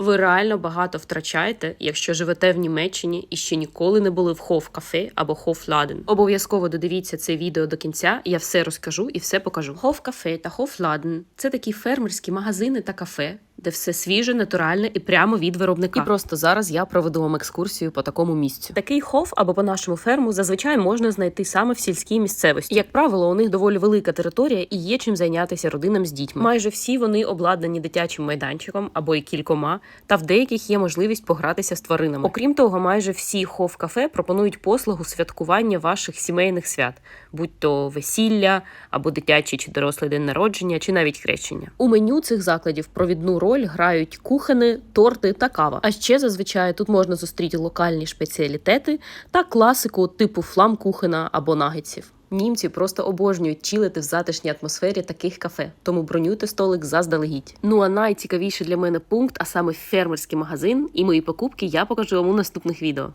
Ви реально багато втрачаєте, якщо живете в Німеччині і ще ніколи не були в Хоф кафе або Хоф Ладен. Обов'язково додивіться це відео до кінця. Я все розкажу і все покажу. Хоф кафе та Хоф Ладен – це такі фермерські магазини та кафе. Де все свіже, натуральне і прямо від виробника. І просто зараз я проведу вам екскурсію по такому місцю. Такий хов або по нашому ферму зазвичай можна знайти саме в сільській місцевості. Як правило, у них доволі велика територія і є чим зайнятися родинам з дітьми. Майже всі вони обладнані дитячим майданчиком або й кількома, та в деяких є можливість погратися з тваринами. Окрім того, майже всі хов кафе пропонують послугу святкування ваших сімейних свят, будь то весілля або дитячий чи дорослий день народження, чи навіть хрещення. У меню цих закладів провідну роль грають кухини, торти та кава. А ще зазвичай тут можна зустріти локальні спеціалітети та класику типу флам кухина або нагетсів. Німці просто обожнюють чилити в затишній атмосфері таких кафе, тому бронюйте столик заздалегідь. Ну а найцікавіший для мене пункт, а саме фермерський магазин і мої покупки, я покажу вам у наступних відео.